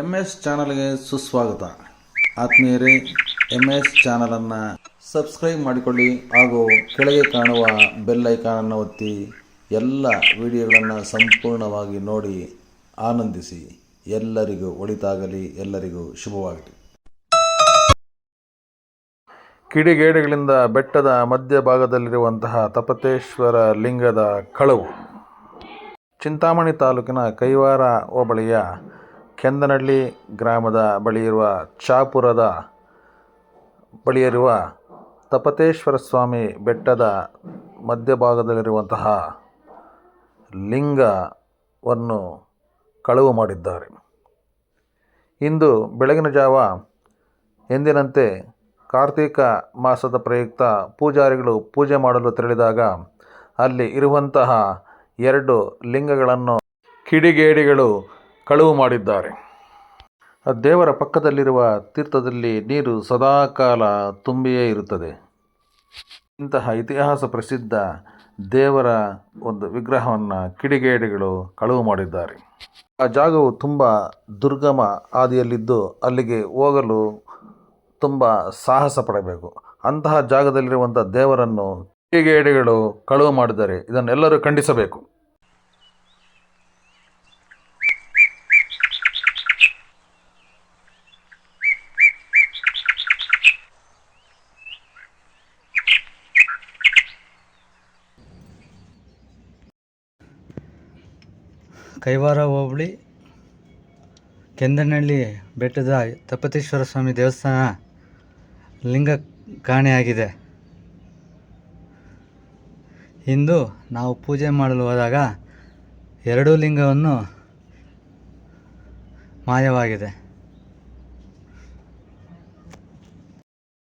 M S ಚಾನಲ್ಗೆ ಸುಸ್ವಾಗತ. ಆತ್ಮೀಯರೇ ಎಂ ಎಸ್ ಚಾನಲನ್ನು ಸಬ್ಸ್ಕ್ರೈಬ್ ಮಾಡಿಕೊಳ್ಳಿ ಹಾಗೂ ಕೆಳಗೆ ಕಾಣುವ ಬೆಲ್ ಐಕಾನನ್ನು ಒತ್ತಿ ಎಲ್ಲ ವಿಡಿಯೋಗಳನ್ನು ಸಂಪೂರ್ಣವಾಗಿ ನೋಡಿ ಆನಂದಿಸಿ. ಎಲ್ಲರಿಗೂ ಒಳಿತಾಗಲಿ, ಎಲ್ಲರಿಗೂ ಶುಭವಾಗಲಿ. ಕಿಡಿಗೇಡಿಗಳಿಂದ ಬೆಟ್ಟದ ಮಧ್ಯಭಾಗದಲ್ಲಿರುವಂತಹ ತಪತೇಶ್ವರ ಲಿಂಗದ ಕಳವು. ಚಿಂತಾಮಣಿ ತಾಲೂಕಿನ ಕೈವಾರ ಹೋಬಳಿಯ ಕೆಂದನಹಳ್ಳಿ ಗ್ರಾಮದ ಬಳಿ ಇರುವ ಚಾಪುರದ ಬಳಿಯಿರುವ ತಪತೇಶ್ವರ ಸ್ವಾಮಿ ಬೆಟ್ಟದ ಮಧ್ಯಭಾಗದಲ್ಲಿರುವಂತಹ ಲಿಂಗವನ್ನು ಕಳವು ಮಾಡಿದ್ದಾರೆ. ಇಂದು ಬೆಳಗಿನ ಜಾವ ಎಂದಿನಂತೆ ಕಾರ್ತೀಕ ಮಾಸದ ಪ್ರಯುಕ್ತ ಪೂಜಾರಿಗಳು ಪೂಜೆ ಮಾಡಲು ತೆರಳಿದಾಗ ಅಲ್ಲಿ ಇರುವಂತಹ ಎರಡು ಲಿಂಗಗಳನ್ನು ಕಿಡಿಗೇಡಿಗಳು ಕಳುವು ಮಾಡಿದ್ದಾರೆ. ಆ ದೇವರ ಪಕ್ಕದಲ್ಲಿರುವ ತೀರ್ಥದಲ್ಲಿ ನೀರು ಸದಾಕಾಲ ತುಂಬಿಯೇ ಇರುತ್ತದೆ. ಇಂತಹ ಇತಿಹಾಸ ಪ್ರಸಿದ್ಧ ದೇವರ ಒಂದು ವಿಗ್ರಹವನ್ನು ಕಿಡಿಗೇಡಿಗಳು ಕಳುವು ಮಾಡಿದ್ದಾರೆ. ಆ ಜಾಗವು ತುಂಬ ದುರ್ಗಮ ಹಾದಿಯಲ್ಲಿದ್ದು ಅಲ್ಲಿಗೆ ಹೋಗಲು ತುಂಬ ಸಾಹಸ ಪಡಬೇಕು. ಅಂತಹ ಜಾಗದಲ್ಲಿರುವಂಥ ದೇವರನ್ನು ಕಿಡಿಗೇಡಿಗಳು ಕಳುವು ಮಾಡಿದ್ದಾರೆ ಇದನ್ನೆಲ್ಲರೂ ಖಂಡಿಸಬೇಕು. ಕೈವಾರ ಹೋಬಳಿ ಕೆಂದನಹಳ್ಳಿ ಬೆಟ್ಟದ ತಪತೀಶ್ವರ ಸ್ವಾಮಿ ದೇವಸ್ಥಾನ ಲಿಂಗ ಕಾಣೆಯಾಗಿದೆ. ಇಂದು ನಾವು ಪೂಜೆ ಮಾಡಲು ಹೋದಾಗ ಎರಡೂ ಲಿಂಗವನ್ನು ಮಾಯವಾಗಿದೆ.